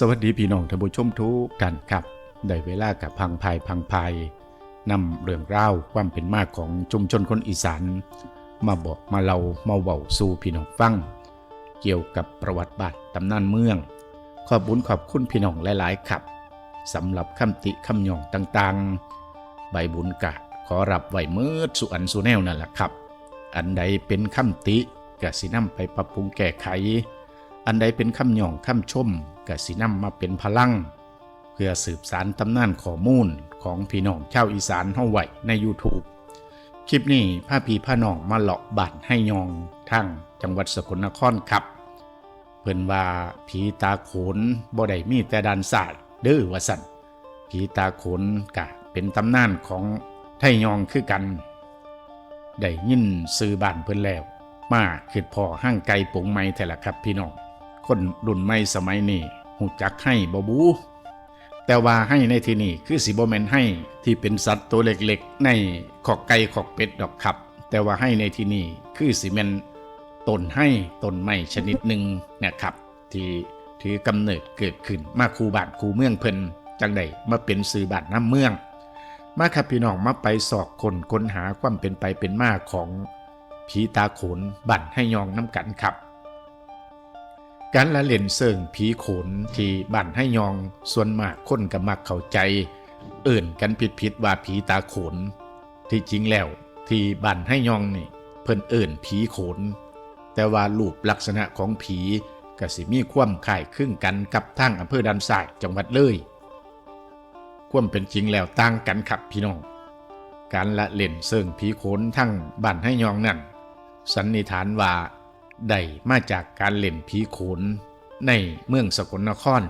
สวัสดีพี่น้องท่านผู้ชมทุกท่านครับ ได้เวลากับพังภายพังภายนำเรื่องราความเป็นมาของชุมชนคนอีสานมาบอกมาเล่ามาเว้าสู่พี่น้องฟัง เกี่ยวกับประวัติบาทตำนานเมือง ขอบบุญขอบคุณพี่น้องหลายๆครับสำหรับคำติคำหยองต่างๆ ใบบุญกะขอรับไหว้เมื่อสุอันสุแนวนั่นแหละครับ อันใดเป็นคำติกะสินำไปปรับปรุงแก้ไข อันใดเป็นคำหย่องคำชมกะสินำมาเป็นพลัง เพื่อสืบสารตำนานข้อมูลของพี่น้องชาวอีสานเฮาไหวใน YouTube คลิปนี้พาพี่พาน้องมาเลาะบานให้ยองทั้งจังหวัดสกลนครครับ เพิ่นว่าผีตาโขนบ่ได้มีแต่ดานศาสตร์เด้อว่าสั่นผีตาโขนกะเป็นตำนานของไทยองคือกัน ได้ยินซื้อบ้านเพิ่นแล้ว มาคือพอห้างไกลปงไม้แต่ละครับพี่น้อง คนรุ่นใหม่สมัยนี้หูจักให้บบู แต่ว่าให้ในที่นี้คือสิบแมนให้ที่เป็นสัตว์ตัวเล็กๆ ในขอกไก่ขอกเป็ดดอกครับ แต่ว่าให้ในที่นี้คือสิแมนต้นให้ต้นไม้ชนิดหนึ่งนะครับ ที่ถือกำเนิดเกิดขึ้นมาคูบานคูเมืองเพิ่นจังใดมาเป็นสื่อบานน้ำเมือง มาครับพี่น้องมาไปสอกคนค้นหาความเป็นไปเป็นมาของผีตาโขนบั่นให้ยองน้ำกันครับ การละเล่นเสิงผีขนที่บั่นให้ยองส่วนมากคนก็มักเข้าใจ เอิ่นกันผิดผิดๆว่าผีตาขน ที่จริงแล้วที่บั่นให้ยองนี่เพิ่นเอิ่นผีขน แต่ว่ารูปลักษณะของผีก็สิมีความคล้ายคลึงกันกับทางอำเภอดันทรายจังหวัดเลยความเป็นจริงแล้วต่างกันครับพี่น้อง การละเล่นเสิงผีขนทั้งบ้านให้ยองนั่นสันนิษฐานว่า ได้มาจากการเล่นผีโขนในเมืองสกลนคร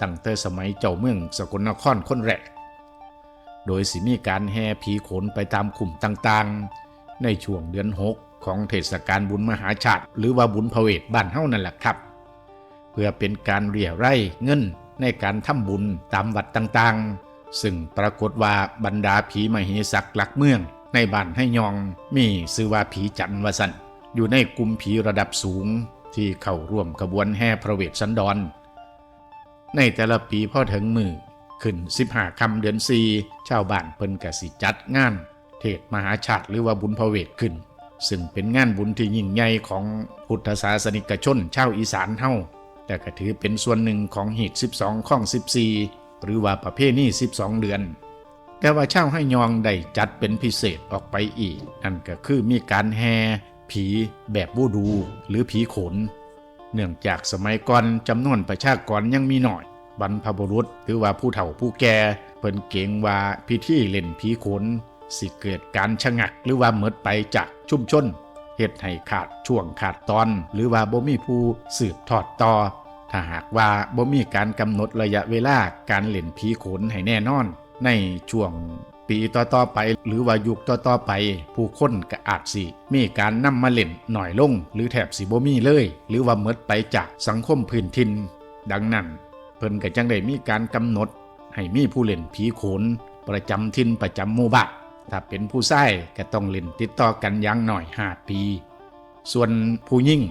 ตั้งแต่สมัยเจ้าเมืองสกลนครคนแรก โดยสิมีการแห่ผีโขนไปตามขุมต่างๆ ในช่วงเดือนหกของเทศกาลบุญมหาชาติ หรือว่าบุญพระเวทบ้านเฮานั่นแหละครับ เพื่อเป็นการเรียไร่เงินในการทำบุญตามวัดต่างๆ ซึ่งปรากฏว่าบรรดาผีมเหสักหลักเมืองในบ้านให้ยองมีชื่อว่าผีจันทร์วสัน อยู่ในกลุ่มผีระดับสูงที่เข้าร่วมขบวนแห่พระเวทสันดร ในแต่ละปีพ่อถึงมือขึ้น15คำเดือนสีชาวบ้านเพิ่นกสิจัดงาน เทศมหาชาติหรือว่าบุญพระเวทขึ้น ซึ่งเป็นงานบุญที่ยิ่งใหญ่ของพุทธศาสนิกชนชาวอีสานเฮาแต่ก็ถือเป็นส่วนหนึ่งของหีด12 ข้อง 14 หรือว่าประเพณี12 เดือน แต่ว่าเช่าวให้ยองได้จัดเป็นพิเศษออกไปอีก นั่นก็คือมีการแห่ ผีแบบบูดูหรือผีขน เนื่องจากสมัยก่อนจำนวนประชากรยังมีหน่อย บรรพบุรุษหรือว่าผู้เฒ่าผู้แก่เพิ่นเก่งว่าพิธีเล่นผีขน สิเกิดการชะงักหรือว่าเมิดไปจากชุมชนเหตุให้ขาดช่วงขาดตอน หรือว่าบ่มีผู้สืบทอดต่อ ถ้าหากว่าบ่มีการกำหนดระยะเวลาการเล่นผีขนให้แน่นอน ในช่วง ปีต่อๆไป หรือว่ายุคต่อๆไป ผู้คนก็อาจสิ มีการนำมาเล่นหน่อยลง หรือแถบสิบ่มีเลย หรือว่าเมิดไปจากสังคมพื้นถิ่นดังนั้น เพิ่นก็จังได้มีการกำหนด ให้มีผู้เล่นผีโขน ประจำถิ่นประจำหมู่บ้านถ้าเป็นผู้ชายก็ต้องเล่นติดต่อกันอย่างหน่อย5ปี ส่วนผู้ยิ่ง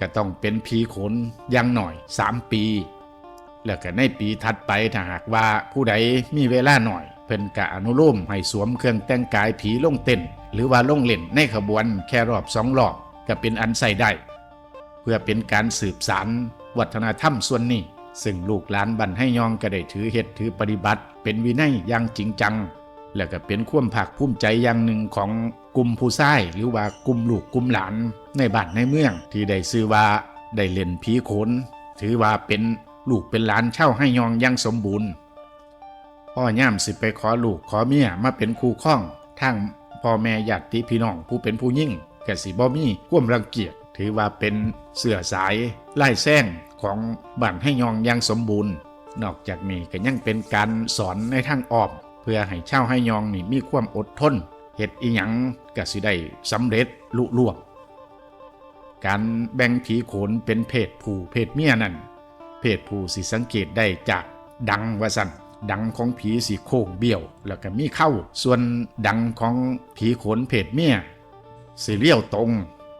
ก็ต้องเป็นผีโขนอย่างหน่อย3ปีแล้วก็ในปีถัดไปถ้าหากว่าผู้ใดมีเวลาหน่อย เพิ่นกะอนุโลมให้สวมเครื่องแต่งกายผีลงเต้น หรือว่าลงเล่นในขบวนแค่รอบสองรอบก็เป็นอันใส่ได้ เพื่อเป็นการสืบสารวัฒนธรรมส่วนนี้ ซึ่งลูกหลานบันให้ยองก็ได้ถือเหตุถือปฏิบัติ เป็นวินัยอย่างจริงจัง และก็เป็นความภาคภูมิใจอย่างหนึ่งของกลุ่มผู้ชายหรือว่ากลุ่มลูกกลุ่มหลานในบ้านในเมือง ที่ได้ชื่อว่าได้เล่นผีโขนถือว่าเป็นลูกเป็นหลานเช่าให้ยองอยังสมบูรณ์ พ่อย่ามสิไปขอลูกขอเมียมาเป็นคู่ข้องทั้งพ่อแม่ญาติพี่น้องผู้เป็นผู้ยิ่งกสิบ่มีควมรังเกียจถือว่าเป็นเสื่อสายไล่แซงของบ้านให้ยองยังสมบูรณ์ นอกจากนี้ก็ยังเป็นการสอนในทางอ้อมเพื่อให้เช่าให้ยองนี่มีความอดทนเฮ็ดอีหยังกสิได้สำเร็จลุล่วงการแบ่งผีโขนเป็นเพศผู้เพศเมียนั่นเพศผู้สิสังเกตได้จากดังว่าสัน ดังของผีสีโค้งเบี้ยว แล้วก็มีเข้า ส่วนดังของผีขนเพศเมียสีเลี้ยวตรง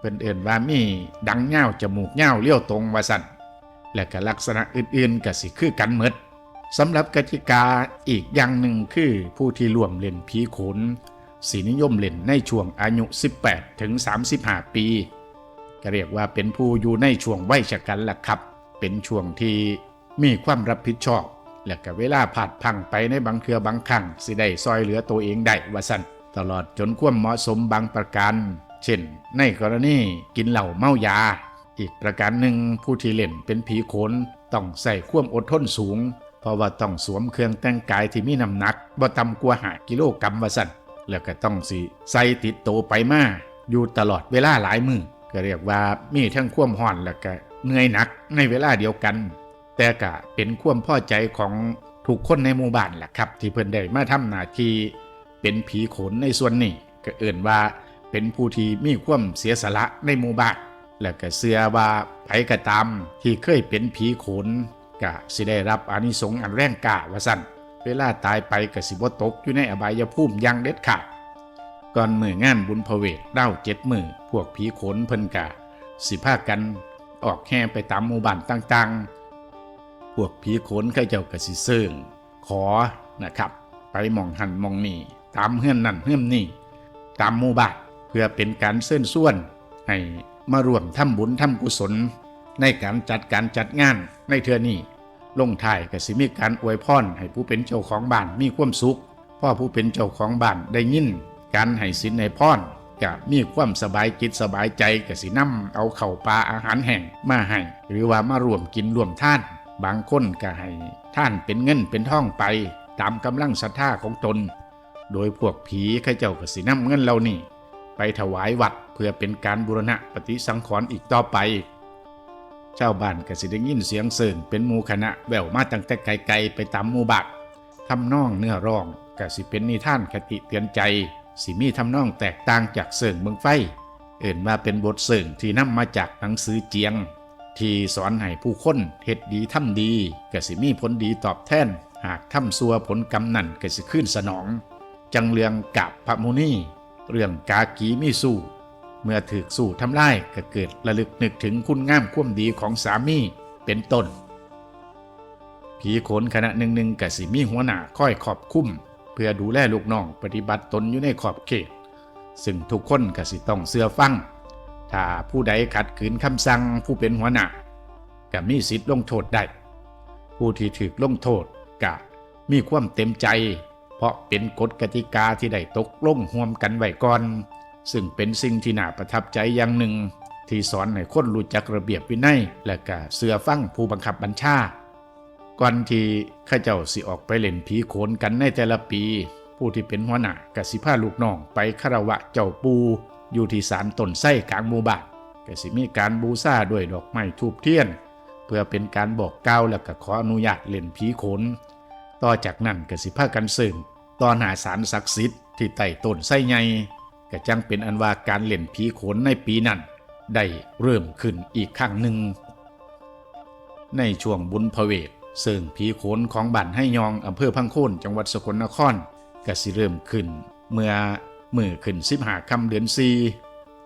เป็นเอื่นว่ามีดังเง่าวจมูกเง่าวเลี้ยวตรงว่าสันและก็ลักษณะอื่นๆก็สิคือกันหมดสำหรับกติกาอีกอย่างหนึ่งคือผู้ที่ร่วมเล่นผีขนสีนิยมเล่นในช่วงอายุ 18 ถึง 35 ปี ก็เรียกว่าเป็นผู้อยู่ในช่วงวัยชะกันล่ะครับ เป็นช่วงที่มีความรับผิดชอบ และก็เวลาผาดพังไปในบางเทือบางครั้งสิได้ซอยเหลือตัวเองได้ว่าสั่นตลอดจนความเหมาะสมบางประการ เช่น ในกรณีกินเหล้าเมายา อีกประการหนึ่งผู้ที่เล่นเป็นผีโขนต้องใส่ความอดทนสูง เพราะว่าต้องสวมเครื่องแต่งกายที่มีน้ำหนักบ่ต่ำกว่าหากิโลกรัมว่าสั่นแล้วก็ต้องสิใส่ติดโตวไปมาอยู่ตลอดเวลาหลายมือก็เรียกว่ามีทั้งความห่อนและก็เหนื่อยหนักในเวลาเดียวกัน แต่ก็เป็นความพ่อใจของทุกคนในหมู่บ้านแหละครับ ที่เพิ่นได้มาทำหน้าที่เป็นผีขนในส่วนนี้ก็เอื่นว่าเป็นผู้ที่มีความเสียสละในหมู่บ้านและก็เชื่อว่าไผก็ตามที่เคยเป็นผีขนก็สิได้รับอานิสงส์อันแรงกล้าว่าซั่นเวลาตายไปก็สิบ่ตกอยู่ในอบายภูมิอย่างเด็ดขาดก่อนมืองานบุญพเวทเล่าเจ็ดมือพวกผีขนเพิ่นกะสิพากันออกแห่ไปตามหมู่บ้านต่างๆ พวกผีโขนเขาเจ้าก็สิเซิงขอนะครับ ไปมองหันมองนี่ตามเฮือนนั่นเฮือนนี่ ตามหมู่บ้านเพื่อเป็นการเส้นส่วน ให้มาร่วมทำบุญทำกุศล ในการจัดการจัดงานในเทือนี้ลงท้ายกสิมีการอวยพรให้ผู้เป็นเจ้าของบ้านมีความสุขพ่อผู้เป็นเจ้าของบ้านได้ยิน การให้สินในพรก็มีความสบายจิตสบายใจกสินำเอาเข่าปลาอาหารแห้งมาให้หรือว่ามาร่วมกินร่วมท่าน บางคนก็ให้ท่านเป็นเงินเป็นทองไปตามกำลังศรัทธาของตน โดยพวกผีข้าเจ้าก็สินำเงินเหล่านี้ไปถวายวัดเพื่อเป็นการบูรณะปฏิสังขรณ์อีกต่อไป ชาวบ้านก็สิได้ยินเสียงเสิงเป็นหมู่คณะแววมาตั้งแต่ไกลๆไปตามหมู่บ้านทำนองเนื้อร้องก็สิเป็นนิท่านคติเตือนใจ สิมีทำนองแตกต่างจากเสิงเมืองไฟ เอื่นมาเป็นบทเสิงที่นำมาจากหนังสือเจียง ที่สอนให้ผู้คนเฮ็ดดีทำดีก็สิมีผลดีตอบแทน หากทำซัวผลกรรมนั่นก็สิขึ้นสนอง จังเรืองกับพระมุนีเรื่องกากีมีสู้ เมื่อถึกสู้ทำลายก็เกิดระลึกนึกถึงคุณงามความดีของสามีเป็นต้น ผีขนคณะหนึ่งหนึ่งกสิมีหัวหน้าค่อยขอบคุ้ม เพื่อดูแลลูกน้องปฏิบัติตนอยู่ในขอบเขต ซึ่งทุกคนกสิต้องเสื้อฟัง ถ้าผู้ใดขัดขืนคำสั่งผู้เป็นหัวหน้าก็มีสิทธิ์ลงโทษได้ ผู้ที่ถูกลงโทษก็มีความเต็มใจ เพราะเป็นกฎกติกาที่ได้ตกลงห่วมกันไว้ก่อน ซึ่งเป็นสิ่งที่น่าประทับใจอย่างหนึ่ง ที่สอนให้คนรู้จักระเบียบวินัย และก็เสือฟังผู้บังคับบัญชา ก่อนที่ข้าเจ้าสิออกไปเล่นผีโขนกันในแต่ละปี ผู้ที่เป็นหัวหน้ากสิพาลูกน้องไปคารวะเจ้าปู อยู่ที่ศาลต้นไส้กลางหมู่บ้านกสิมีการบูชาด้วยดอกไม้ทูบเทียน เพื่อเป็นการบอกกล่าวและก็ขออนุญาตเล่นผีโขน ต่อจากนั้นกสิพากันซึ่งตอนหาสารศักดิ์สิทธิ์ที่ใต้ต้นไส้ใหญ่ก็จังเป็นอันว่าการเล่นผีโขนในปีนั้นได้เริ่มขึ้นอีกครั้งหนึ่ง ในช่วงบุญพเวทซึ่งผีโขนของบ้านให้ยองอำเภอพังโคนจังหวัดสกลนครก็สิเริ่มขึ้น เมื่อ มือขึ้นสิบหาคำเดือนซี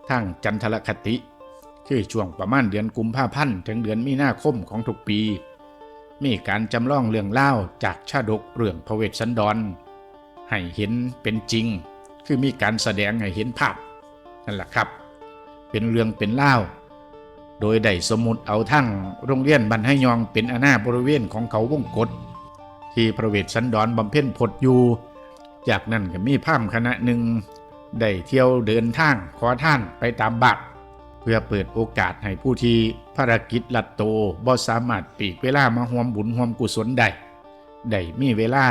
ทางจันทรคติ คือช่วงประมาณเดือนกุมภาพันธ์ถึงเดือนมีนาคมของทุกปี มีการจำลองเรื่องเล่าจากชาดกเรื่องพระเวสสันดร ให้เห็นเป็นจริง คือมีการแสดงให้เห็นภาพนั่นแหละครับ เป็นเรื่องเป็นเล่าโดยได้สมมุติเอาทั้งโรงเรียนบรรให้ยองเป็นอาณาบริเวณของเขาวงกฏที่พระเวสสันดรบำเพ็ญพดอยู่ จากนั้นก็มีพรามคณะหนึ่งได้เที่ยวเดินทางขอท่านไปตามบัตรเพื่อเปิดโอกาสให้ผู้ที่ภารกิจลัดโตบ่สามารถปีกเวลามาห่วมบุญห่วมกุศลได้ได้มีเวลา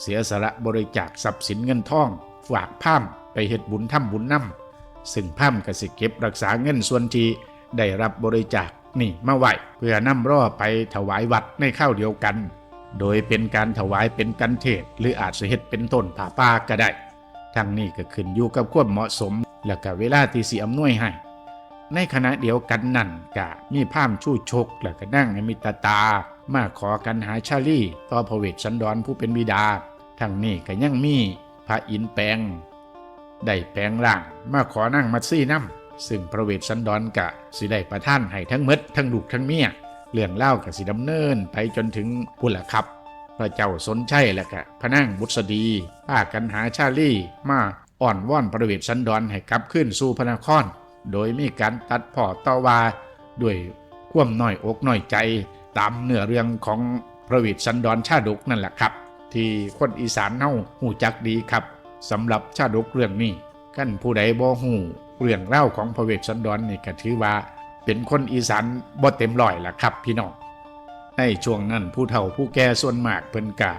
เสียสละบริจาคทรัพย์สินเงินทอง ฝากพร่ำไปเฮ็ดบุญทำบุญนำซึ่งพร่ำก็สิเก็บรักษาเงินส่วนที่ได้รับบริจาคนี่มาไหวเพื่อนำร่อไปถวายวัดในข้าวเดียวกัน โดยเป็นการถวายเป็นกันเทศ หรืออาจจะเฮ็ดเป็นต้นผ่าป่าก็ได้ ทั้งนี้ก็ขึ้นอยู่กับความเหมาะสม และก็เวลาที่สิอำนวยให้ ในขณะเดียวกันนั่นกะมีพามชู้ชก และก็นั่งอมิตตา มาขอกันหาชาลีต่อพระเวสสันดรผู้เป็นบิดา ทั้งนี้ก็ยังมีพระอินแปลงได้แปลงร่างมาขอนั่งมัดซี่น้ำซึ่งพระเวสสันดรกะสิได้ประท่านให้ทั้งหมดทั้งลูกทั้งเมีย เรื่องเล่ากับสิดำเนินไปจนถึงพุ่นละครับ พระเจ้าสนชัยและกะพระนางบุษดีพากันหาชาลี่มาอ่อนว่อนประเวทสันดอนให้กลับขึ้นสู่พระนคร โดยมีการตัดพ่อต่อว่าด้วยความน้อยอกน้อยใจตามเนื้อเรื่องของประเวทสันดอนชาดกนั่นแหละครับ ที่คนอีสานเฮาหูจักดีครับสำหรับชาดกเรื่องนี้กันผู้ใดบ่หูเรื่องเล่าของพระเวทสันดรนี่ก็ถือว่า เป็นคนอีสานบ่เต็มร้อยล่ะครับ พี่น้องในช่วงนั้นผู้เฒ่าผู้แก่ส่วนมากเพิ่นกะ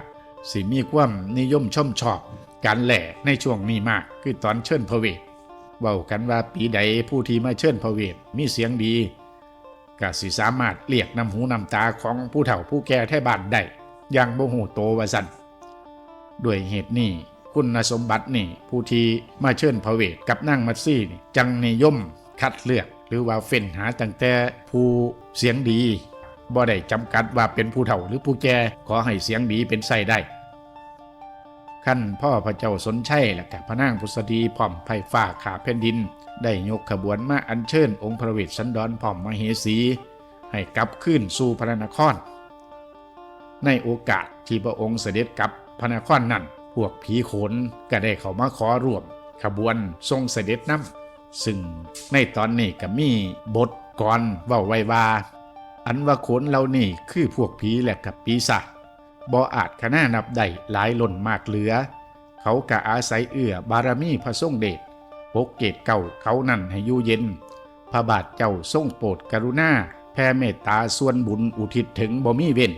สิมีความนิยมชมชอบการแหล่ในช่วงนี้มากคือตอนเชิญพระเวทเว้ากันว่าปีใดผู้ที่มาเชิญพระเวทมีเสียงดีก็สิสามารถเรียกน้ำหูน้ำตาของผู้เฒ่าผู้แก่ไทบ้านได้อย่างบ่ฮู้โตว่าซั่นด้วยเหตุนี้คุณสมบัตินี่ผู้ที่มาเชิญพระเวทกับนางมัตซี่นี่จังนิยมคัดเลือก หรือว่าเฟ้นหาตั้งแต่ผู้เสียงดีบ่ได้จำกัดว่าเป็นผู้เฒ่าหรือผู้แก่ขอให้เสียงดีเป็นไส้ได้ขั้นพ่อพระเจ้าสนชัยและกับพระนางพุษดีพร้อมไผ่ฟ้าขาแผ่นดิน ได้ยกขบวนมาอัญเชิญองค์พระเวทสันดรพร้อมมเหสี ให้กลับขึ้นสู่พระนคร ในโอกาสที่พระองค์เสด็จกลับพระนครนั้นพวกผีโขนก็ได้เข้ามาขอร่วม ขบวนทรงเสด็จน้ำ ซึ่งในตอนนี้ก็มีบทกรเว่าไว้ว่า อันว่าโขนเหล่านี้คือพวกผีและกับปีศาจบ่อาจขนานับได้หลายล้นมากเหลือ เขากะอาศัยเอื้อบารมีพระทรงเดชปกเกตเก่าเขานั่นให้อยู่เย็น พระบาทเจ้าทรงโปรดกรุณาแผ่เมตตาส่วนบุญอุทิศถึงบ่มีเว้น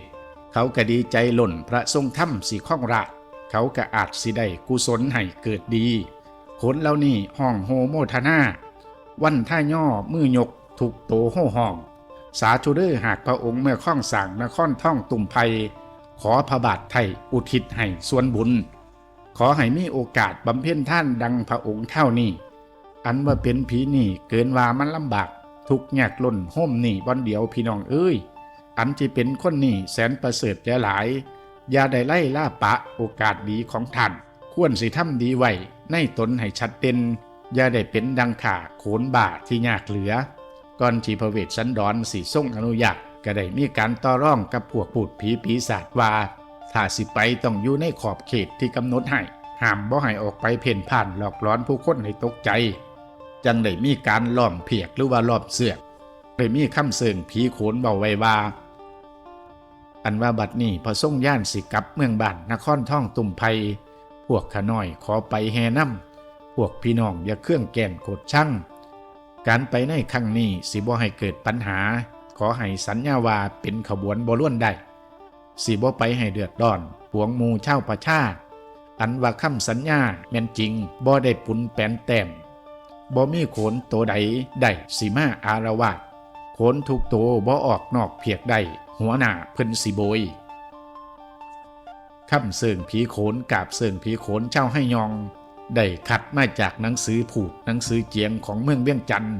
เขาก็ดีใจหล่นพระทรงถ้ำสีข้องราชเขาก็อาจสิได้กุศลให้เกิดดี ขนเหล่านี้ห้องโฮโมทนา วันท่าย่อมือยกถูกโตโห่ห้อง สาธุเด้อหากพระองค์เมื่อข้องสั่งนครท่องตุ่มไพขอพระบาทไทยอุทิศให้ส่วนบุญ ขอให้มีโอกาสบำเพ็ญท่านดังพระองค์เท่านี้ อันว่าเป็นผีนี่เกินว่ามันลำบาก ทุกข์ยกล้นห่มนี่วันเดียวพี่น้องเอ้ย อันที่เป็นคนนี่แสนประเสริฐแก่หลาย อย่าได้ไล่ล่าปะโอกาสดีของท่าน ควรสิทำดีไว้ ในตนให้ชัดเจนอย่าได้เป็นดังขาโขนบ่าที่ยากเหลือ ก่อนที่พระเวทสันดรสีส่งอนุญาตก็ได้มีการต่อร่องกับพวกปูดผีปีศาจว่าถ้าสิไปต้องอยู่ในขอบเขตที่กำหนดให้ห้ามบ่ให้ออกไปเพ่นพ่านหลอกล้อนผู้คนให้ตกใจ จังได้มีการล้อมเพียกหรือว่าล้อมเสือกได้มีคำเสื่งผีโขนเบาไว้ว่าอันว่าบัดนี้พระทรงย่านสิกับเมืองบ้านนครท่องตุ่มไพ วกขน้อยขอไปแห่น้ำพวกพี่น้องอย่าเครื่องแก่นโกดช่างการไปในครั้งนี้สิบ่ให้เกิดปัญหา ขอให้สัญญาว่าเป็นขบวนบล้วนได้สิบ่ไปให้เดือดร้อนปวงมูเช่าประชาอันว่าคำสัญญาแม่นจริงบ่ได้ปุนแปนแต้มบ่มีโขนโตใดได้สิมาอารวาสโขนทุกโตบ่ออกนอกเพียกได้หัวหน้าเพิ่นสิโบย คำเสื่งผีโขนกาบเสื่งผีโขนเจ้าให้ยอง ได้คัดมาจากหนังสือผูกหนังสือเจียงของเมืองเวียงจันทน์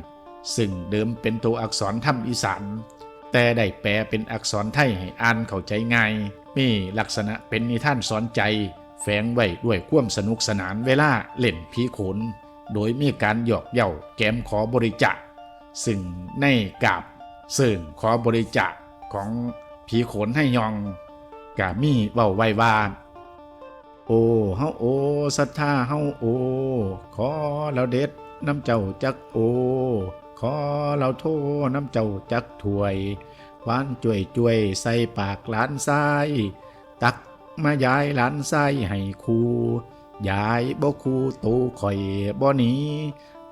ซึ่งเดิมเป็นตัวอักษรถ้ำอีสาน แต่ได้แปลเป็นอักษรไทยให้อ่านเข้าใจง่าย มีลักษณะเป็นนิท่านสอนใจ แฝงไว้ด้วยความสนุกสนานเวลาเล่นผีโขน โดยมีการหยอกเย่าแกมขอบริจาคซึ่งในกาบเสิ่งขอบริจาคของผีโขนให้ยอง กามีเว้าไว้ว่า โอ้เฮาโอศรัทธาเฮาโอ ขอเราเด็ดน้ำเจ้าจักโอ ขอเราโทน้ำเจ้าจักถวยหวานจ่วยจ่วยใส่ปากหลานซ้าย ตักมายายหลานซ้ายให้ครูยายบ่ครูโตข่อยบ่หนี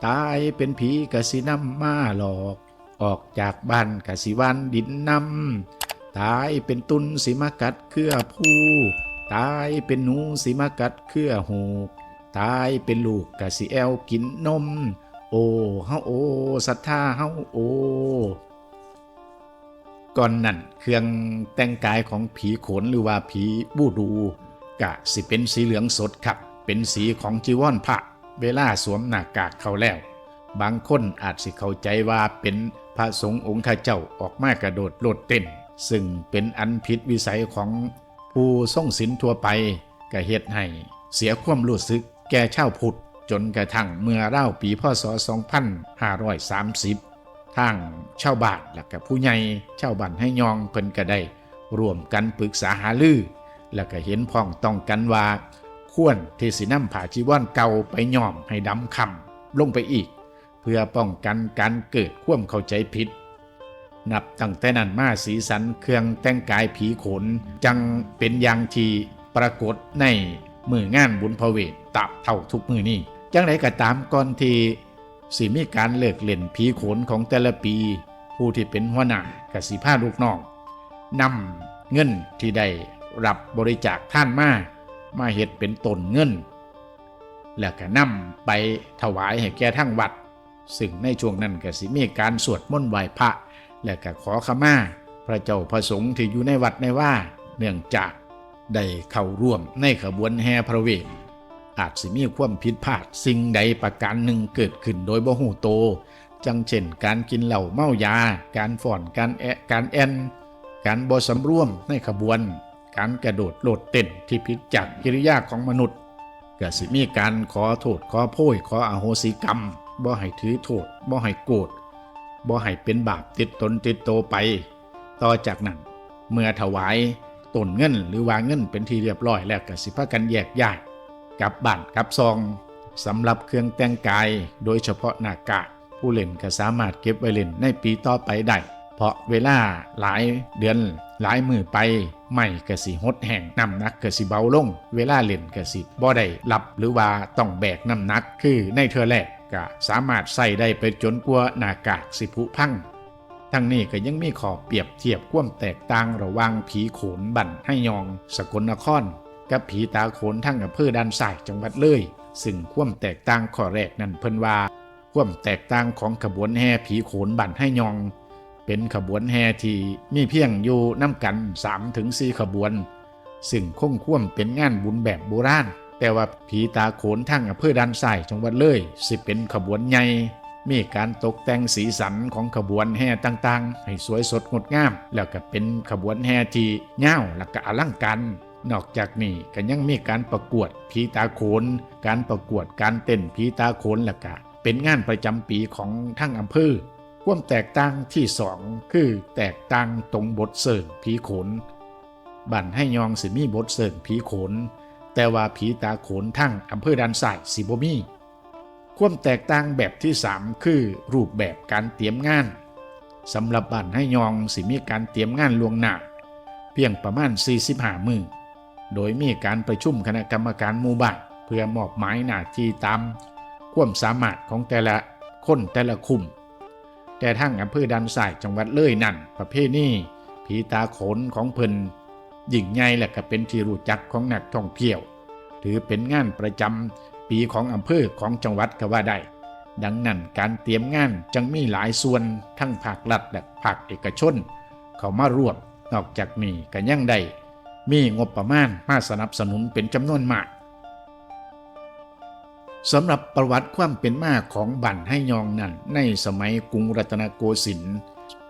ตายเป็นผีกะสินำมาหลอก ออกจากบ้านกะสิวันดินนำ ตายเป็นตุนสิมากัดเครือผู้ตายเป็นหนูสิมากัดเครือหูกตายเป็นลูกกะสิแอวกินนม โอ้เฮาโอศรัทธาเฮาโอ ก่อนนั่นเครื่องแต่งกายของผีโขนหรือว่าผีบูดูกะสิเป็นสีเหลืองสดครับ เป็นสีของจีวรพระเวลาสวมหน้ากากเขาแล้ว บางคนอาจสิเข้าใจว่าเป็นพระสงฆ์องค์ข้าเจ้าออกมากระโดดโลดเต้น ซึ่งเป็นอันผิดวิสัยของผู้ทรงศีลทั่วไปก็เหตุให้เสียความรู้สึกแก่ชาวพุทธจนกระทั่งเมื่อเล่าปีพศ 2530 ทางชาวบ้านและกับผู้ใหญ่ชาวบ้านให้ยองเพิ่นก็ได้ร่วมกันปรึกษาหารือ แล้วก็เห็นพ้องต้องกันว่า ควรที่สินำผาจีวรเก่าไปย้อมให้ดำคำลงไปอีก เพื่อป้องกันการเกิดความเข้าใจผิด นับตั้งแต่นั้นมาสีสันเครื่องแต่งกายผีขน จังเป็นอย่างที่ปรากฏในมืองานบุญพเวทตับเท่าทุกมือนี้จังไรก็ตามก่อนที่สิมีการเลิกเล่นผีขนของแต่ละปี ผู้ที่เป็นหัวหน้ากับสิพาลูกน้องนำเงินที่ได้รับบริจาคท่านมามาเฮ็ดเป็นต้นเงิน แล้วก็นำไปถวายให้แก่ทั้งวัด ซึ่งในช่วงนั้นก็สิมีการสวดมนต์ไหว้พระ และก็ขอขมาพระเจ้าพระสงฆ์ที่อยู่ในวัดในว่า เนื่องจากได้เข้าร่วมในขบวนแห่พระเวทอาจสิมีความผิดพลาดสิ่งใดประการหนึ่งเกิดขึ้นโดยบ่หูโต จังเช่นการกินเหล้าเมายา การฝ่อนการแอะการแอนการบ่สำรวมในขบวน การกระโดดโลดเต้นที่ผิดจากกิริยาของมนุษย์ก็สิมีการขอโทษขอโพยขออโหสิกรรมบ่ให้ถือโทษบ่ให้โกรธ บ่ให้เป็นบาปติดตนติดโตไป ต่อจากนั้น เมื่อถวายตนเงินหรือวางเงินเป็นที่เรียบร้อยแล้วก็สิพากันแยกย้ายกลับบ้านกลับซองสำหรับเครื่องแต่งกาย โดยเฉพาะหน้ากากผู้เล่นก็สามารถเก็บไว้เล่นในปีต่อไปได้เพราะเวลาหลายเดือนหลายมือไปไม่กระสิหดแห่งน้ำหนักกระสิเบาลง เวลาเล่นกระสิบ่ได้รับหรือว่าต้องแบกน้ำหนักคือในเธอแรก ก็สามารถใส่ได้ไปจนกว่าหน้ากากสิผุพังทั้งนี้ก็ยังมีขอเปรียบเทียบความแตกต่างระหว่างผีโขนบั่นให้ยอง สกลนคร กับผีตาโขนทั้งอำเภอด้านซ้ายจังหวัดเลย ซึ่งความแตกต่างข้อแรกนั้นเพิ่นว่าความแตกต่างของขบวนแห่ผีโขนบั่นให้ยอง เป็นขบวนแห่ที่มีเพียงอยู่น้ำกัน3ถึง4ขบวน ซึ่งคงควมเป็นงานบุญแบบโบราณ แต่ว่าผีตาโขนทั้งอำเภอด้านซ้ายจังหวัดเลย สิเป็นขบวนใหญ่มีการตกแต่งสีสันของขบวนแห่ต่างๆ ให้สวยสดงดงาม แล้วก็เป็นขบวนแห่ที่เง่าวและก็อลังการนอกจากนี้ก็ยังมีการประกวดผีตาโขน การประกวดการเต้นผีตาโขนและก็เป็นงานประจำปีของทั้งอำเภอความแตกต่างที่สองคือแตกต่างตรงบทเสริญผีโขน บั่นให้ยองสิมีบทเสริญผีโขน แต่ว่าผีตาโขนทั้งอำเภอด้านซ้ายสิบมีความแตกต่างแบบที่ 3 คือรูปแบบการเตรียมงานสำหรับบั่นให้ยองสิมีการเตรียมงานล่วงหน้าเพียงประมาณ 45 มือโดยมีการประชุมคณะกรรมการหมู่บ้านเพื่อมอบหมายหน้าที่ตามความสามารถของแต่ละคนแต่ละคุมแต่ทั้งอำเภอดันสายจังหวัดเลยนั่นประเภทนี้ผีตาโขนของเพิ่น ยิ่งใหญ่และก็เป็นที่รู้จักของนักท่องเที่ยว ถือเป็นงานประจำปีของอำเภอของจังหวัดก็ว่าได้ ดังนั้นการเตรียมงานจึงมีหลายส่วนทั้งภาครัฐและภาคเอกชน เขามารวมนอกจากนี้ก็ยังได้มีงบประมาณมาสนับสนุนเป็นจำนวนมากสำหรับประวัติความเป็นมาของบั่นให้ยองนั้นในสมัยกรุงรัตนโกสินทร์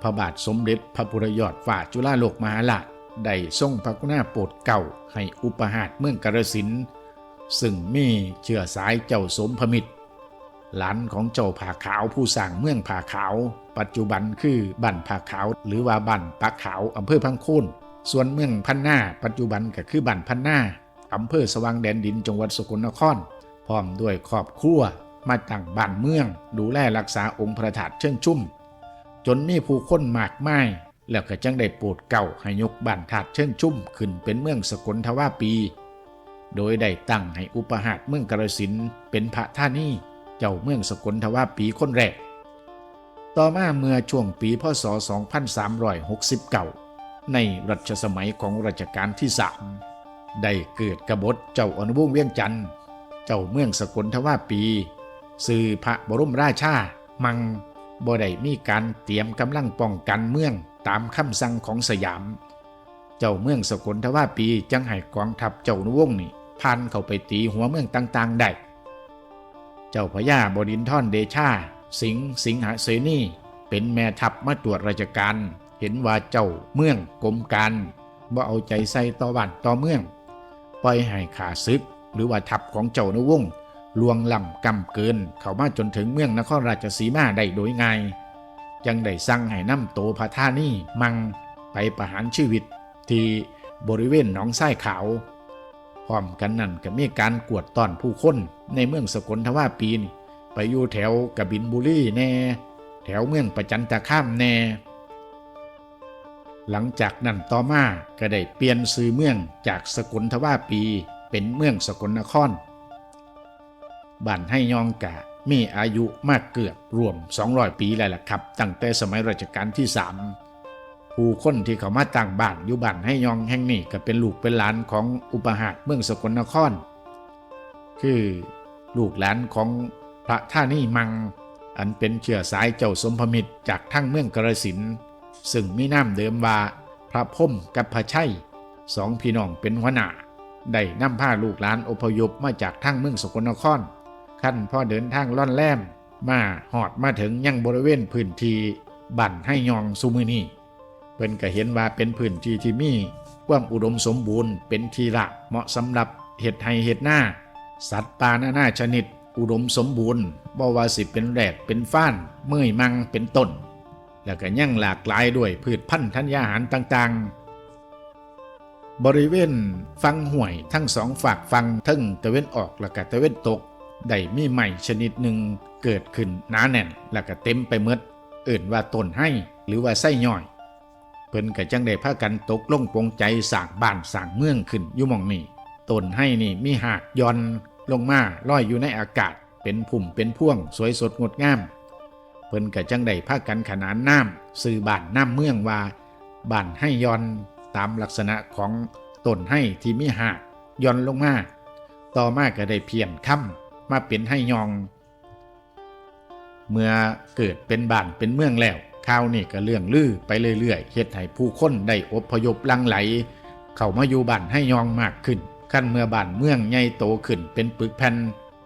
พระบาทสมเด็จพระพุทธยอดฝ่าจุฬาโลกมหาราช ได้ทรงพระกุณาโปรดเกล้าให้อุปหาตเมืองกาฬสินซึ่งมีเชื้อสายเจ้าสมพมิตร หลานของเจ้าผาขาวผู้สร้างเมืองผาขาว ปัจจุบันคือบ้านผาขาว หรือว่าบ้านปะขาวอำเภอพังโคนส่วนเมืองพันนาปัจจุบันก็คือบ้านพันนาอำเภอสว่างแดนดินจังหวัดสกลนคร พร้อมด้วยครอบครัวมาตั้งบ้านเมือง ดูแลรักษาองค์พระธาตุเชิงชุ่ม จนมีผู้คนมากมาย แล้วก็จังได้โปรดเก่าให้ยกบ้านธาตุเชิงชุ่มขึ้นเป็นเมืองสกลทวาปี โดยได้ตั้งให้อุปหาตเมืองกาฬสินเป็นพระท่านี่เจ้าเมืองสกลทวาปีคนแรก ต่อมาเมื่อช่วงปีพศ 2369 ในรัชสมัยของรัชกาลที่สามได้เกิดกบฏเจ้าอนุวงศ์เวียงจันทร์เจ้าเมืองสกลทวาปีสื่อพระบรมราชามังบ่ได้มีการเตรียมกำลังป้องกันเมือง ตามคำสั่งของสยาม เจ้าเมืองสกลทวาปีจังให้กองทัพเจ้านุวงศ์นี่พันเข้าไปตีหัวเมืองต่างๆได้เจ้าพญาบดินทร์เดชา สิงห์สิงหเสนีเป็นแม่ทัพมาตรวจราชการ เห็นว่าเจ้าเมืองกรมการบ่เอาใจใส่ต่อบ้านต่อเมือง ปล่อยให้ขาซึก หรือว่าทัพของเจ้านวงลวงล้ำกำเกิน เข้ามาจนถึงเมืองนครราชสีมาได้โดยง่าย จังได้สั่งให้นำโตพระท่านี่มังไปประหารชีวิต ที่บริเวณหนองทรายขาวพร้อมกันนั่นก็มีการกวดต้อนผู้คนในเมืองสกลทว่าปีนไปอยู่แถวกบินบุรีแน่ แถวเมืองประจันตคามแน่ หลังจากนั้นต่อมาก็ได้เปลี่ยนซื้อเมืองจากสกลทว่าปีเป็นเมืองสกลนครบ้านให้ยองกะ มีอายุมากเกือบรวม 200 ปีแล้วล่ะครับ ตั้งแต่สมัยรัชกาลที่ 3 ผู้คนที่เขามาตั้งบ้านอยู่บ้านให้ยองแห่งนี้ก็เป็นลูกเป็นหลานของอุปหาตเมืองสกลนคร คือลูกหลานของพระท่านี่มัง อันเป็นเชื้อสายเจ้าสมพมิตรจากทั้งเมืองกระสินซึ่งมีน้ำเดิมว่าพระพมกับพระชัยสองพี่น้องเป็นหัวหน้าได้นำผ้าลูกหลานอพยพมาจากทั้งเมืองสกลนคร ขั้นพ่อเดินทางล่อนแลมมาหอดมาถึงยังบริเวณพื้นที่บั่นให้ยองซุมือนี่เพิ่นก็เห็นว่าเป็นพื้นที่ที่มีความอุดมสมบูรณ์เป็นทีละเหมาะสำหรับเห็ดไห้เห็ดหน้า สัตว์ป่านานาชนิด อุดมสมบูรณ์บ่ว่าสิเป็นแรดเป็นฟ้านเมื่อยมังเป็นต้น แล้วก็ยังหลากหลายด้วยพืชพันธุ์ธัญญาหารต่างๆ บริเวณฟังห่วยทั้งสองฝากฟังทั้งตะเวนออกและก็ตะเวนตก ได้มีใหม่ชนิดหนึ่งเกิดขึ้นหนาแน่น และก็เต็มไปหมดเอื่นว่าต้นให้หรือว่าไส้ย่อย เพิ่นก็จังได้พากันตกลงปรงใจสร้างบ้านสร้างเมืองขึ้นอยู่มองนี้ต้นให้นี่มีหากย่อนลงมาลอยอยู่ในอากาศ เป็นผุ่มเป็นพ่วงสวยสดงดงาม เพิ่นก็จังได้พากันขนานน้ำสื่อบ้านน้ำเมืองว่าบ้านให้ย่อนตามลักษณะของต้นให้ที่มีหากย่อนลงมาต่อมาก็ได้เพียนค่ำ มาเป็นให้ยอง เมื่อเกิดเป็นบ้านเป็นเมืองแล้วข่าวนี่ก็เรื่องลือไปเรื่อยๆเฮ็ดให้ผู้คนได้อพยพลังไหล เข้ามาอยู่บ้านให้ยองมากขึ้นขั้นเมื่อบ้านเมืองใหญ่โตขึ้นเป็นปึกแผ่น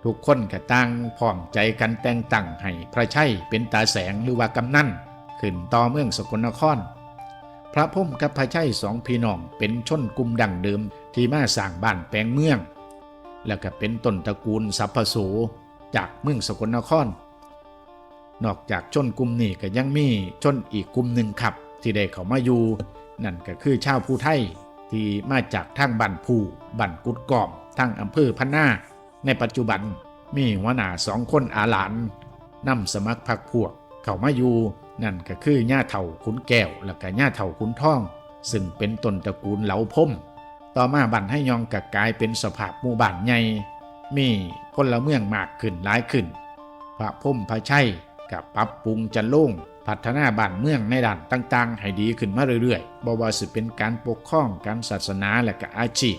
ทุกคนก็ตั้งพร้อมใจกันแต่งตั้งให้พระชัยเป็นตาแสงหรือว่ากำนันขึ้นต่อเมืองสกลนคร พระพรหมกับพระชัยสองพี่น้องเป็นชนกลุ่มดั้งเดิมที่มาสร้างบ้านแปลงเมือง แล้วก็เป็นต้นตระกูลสัพพโสจากเมืองสกลนคร นอกจากชนกลุ่มนี้ก็ยังมีชนอีกกลุ่มหนึ่งครับ ที่ได้เขามาอยู่ นั่นก็คือชาวผู้ไทยที่มาจากทางบันผูบันกุดกอมทางอำเภอพันนาในปัจจุบันมีหัวหน้าสองคนอาหลานนำสมัครพรรคพวกเขามาอยู่ นั่นก็คือย่าเถ่าขุนแก้วและก็ย่าเถ่าขุนท่อง ซึ่งเป็นต้นตระกูลเหลาพม ต่อมาบันให้ยองกกลายเป็นสภาพหมู่บ้านใหญ่มีคนละเมืองมากขึ้นหลายขึ้น พระพรหมพระชัยกับปรับปรุงจันโล่งพัฒนาบ้านเมืองในด้านต่าง ๆ ให้ดีขึ้นมาเรื่อยๆบ่ว่าสิเป็นการปกครองการศาสนาและก็อาชีพ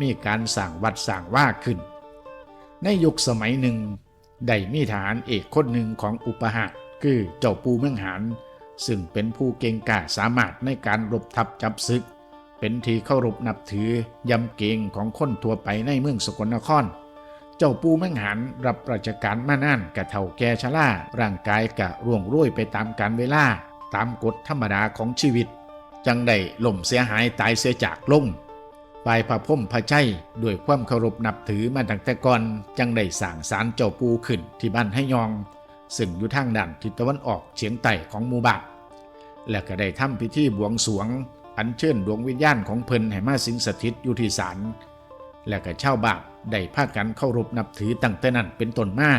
มีการสั่งวัดสั่งว่าขึ้น ในยุคสมัยหนึ่งได้มีทหารเอกคนหนึ่งของอุปหะคือเจ้าปูเมืองหานซึ่งเป็นผู้เก่งกาจสามารถในการรบทับจับศึก เป็นที่เคารพนับถือยำเกรงของคนทั่วไปในเมืองสกลนคร เจ้าปูเมืองหานรับราชการมานานกะเท่าแก่ชราร่างกายกะร่วงโร่วยไปตามกาลเวลา ตามกฎธรรมดาของชีวิต จังได้ล่มเสียหายตายเสียจากลงฝ่ายพระพมพระชัยด้วยความเคารพนับถือมาตั้งแต่ก่อนจังได้สร้างศาลเจ้าปูขึ้นที่บ้านให้ยอง ซึ่งอยู่ทางด้านทิศตะวันออกเฉียงใต้ของหมู่บ้านและก็ได้ทำพิธีบวงสรวง อัญเชิญดวงวิญญาณของเพิ่นให้มาสิงสถิตอยู่ที่ศาลและก็เช่าบานได้พากันเคารพนับถือตั้งแต่นั้นเป็นต้นมา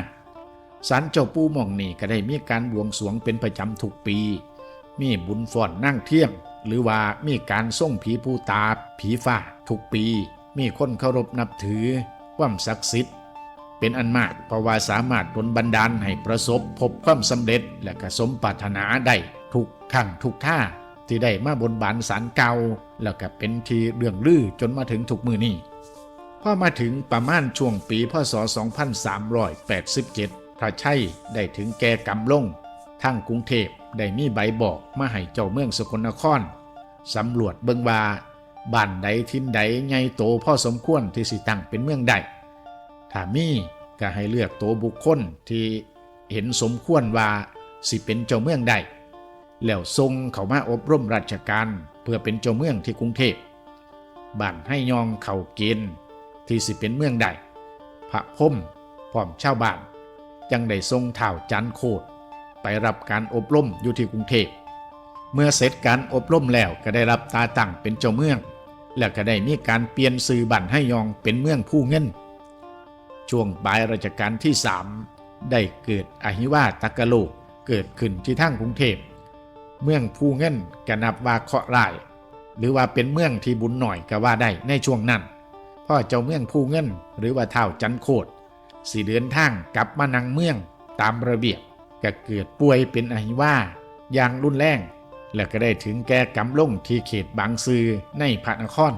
ศาลเจ้าปูหม่องนี่ก็ได้มีการบวงสรวงเป็นประจำทุกปี มีบุญฟ้อนนั่งเที่ยง หรือว่ามีการส่งผีผู้ตา ผีฟ้าทุกปี มีคนเคารพนับถือความศักดิ์สิทธิ์เป็นอันมากเพราะว่าสามารถดลบันดาลให้ประสบพบความสำเร็จและก็สมปรารถนาได้ทุกขั้งทุกท่า ที่ได้มาบนบานสารเก่าแล้วก็เป็นทีเรื่องลือจนมาถึงทุกมือนี้พอมาถึงประมาณช่วงปีพศ 2387 พระชัยได้ถึงแก่กำลงทางกรุงเทพได้มีใบบอกมาให้เจ้าเมืองสกลนครสำรวจเบิงว่าบ้านใดทินใดใหญ่โตพ่อสมควรที่สิตั้งเป็นเมืองใดถ้ามีก็ให้เลือกโตบุคคลที่เห็นสมควรว่าสิเป็นเจ้าเมืองใด แล้วทรงเขามาอบรมราชการเพื่อเป็นเจ้าเมืองที่กรุงเทพบ้านให้ยองเขาเกณฑ์ที่สิเป็นเมืองใดพระพมพร้อมชาวบ้าน จังได้ทรงเท่าจันโคดไปรับการอบรมอยู่ที่กรุงเทพเมื่อเสร็จการอบรมแล้วก็ได้รับตาตั้งเป็นเจ้าเมือง และก็ได้มีการเปลี่ยนสื่อบันให้ยองเป็นเมืองผู้เงิน ช่วงปลายรัชกาลที่3ได้เกิดอหิวาตกะโลกเกิดขึ้นที่ทางกรุงเทพ เมืองผู้เงินก็นับว่าเคราะห์ร้าย หรือว่าเป็นเมืองที่บุญหน่อยก็ว่าได้ในช่วงนั้นพ่อเจ้าเมืองผู้เงินหรือว่าเท่าจันโคดสีเดินทางกลับมานังเมืองตามระเบียบก็เกิดป่วยเป็นอหิวาอย่างรุนแรง และก็ได้ถึงแก่กำลงที่เขตบางซื่อในพระนคร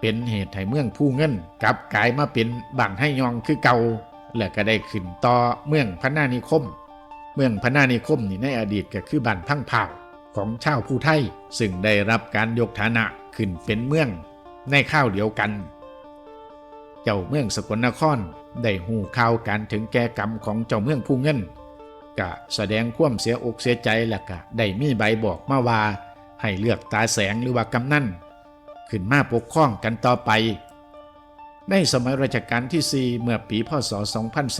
เป็นเหตุให้เมืองผู้เงินกลับกลายมาเป็นบานให้ยองคือเก่า และก็ได้ขึ้นต่อเมืองพระนานิคม เมืองพระนานิคมนี่ในอดีตก็คือบ้านพังเผา ของชาวผู้ไทย ซึ่งได้รับการยกฐานะขึ้นเป็นเมืองในข้าวเดียวกัน เจ้าเมืองสกลนครได้หูข่าวการถึงแก่กรรมของเจ้าเมืองผู้เงินก็แสดงความเสียอกเสียใจและก็ได้มีใบบอกมาว่า ให้เลือกตาแสงหรือว่ากำนันขึ้นมาปกครองกันต่อไป ในสมัยรัชกาลที่ 4 เมื่อปีพศ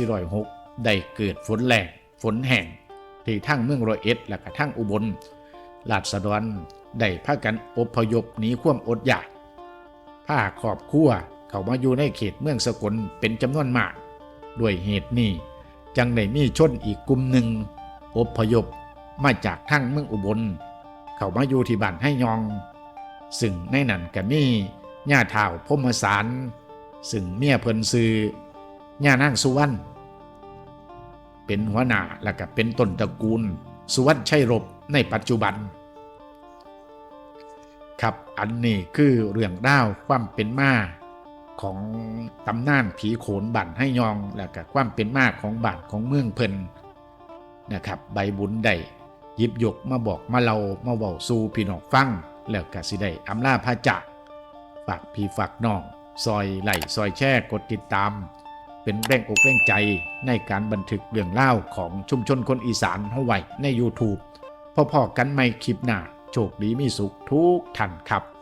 2406 ได้เกิดฝนแหลงฝนแห้งที่ทั้งเมืองร้อยเอ็ดและก็ทั้งอุบล ราษฎรได้พากันอพยพหนีความอดอยากผ้าขอบครัวเข้ามาอยู่ในเขตเมืองสกลเป็นจำนวนมาก ด้วยเหตุนี้จังได้มีชนอีกกลุ่มหนึ่งอพยพมาจากทั้งเมืองอุบล เข้ามาอยู่ที่บ้านให้ยอง ซึ่งในนั้นก็มีญาท่าวพมสารซึ่งเมียเพิ่นซื้อย่านางสุวรรณเป็นหัวหน้าและก็เป็นต้นตระกูล สุวรรณชัยรบ ในปัจจุบัน ครับอันนี้คือเรื่องราวความเป็นมาของตำนานผีโขนบั่นให้ยองและก็ความเป็นมาของบ้านของเมืองเพิ่นนะครับใบบุญได้ยิบยกมาบอกมาเรามาเว้าสู่พี่น้องฟังแล้วก็สิได้อำลาพระจากฝากพี่ฝากน้องซอยไหลซอยแช่กดติดตาม เป็นแรงอกแรงใจในการบันทึกเรื่องเล่าของชุมชนคนอีสานเฮาไว้ใน YouTube พอๆกันไม่คลิปหน้า โชคดีมีสุขทุกท่านครับ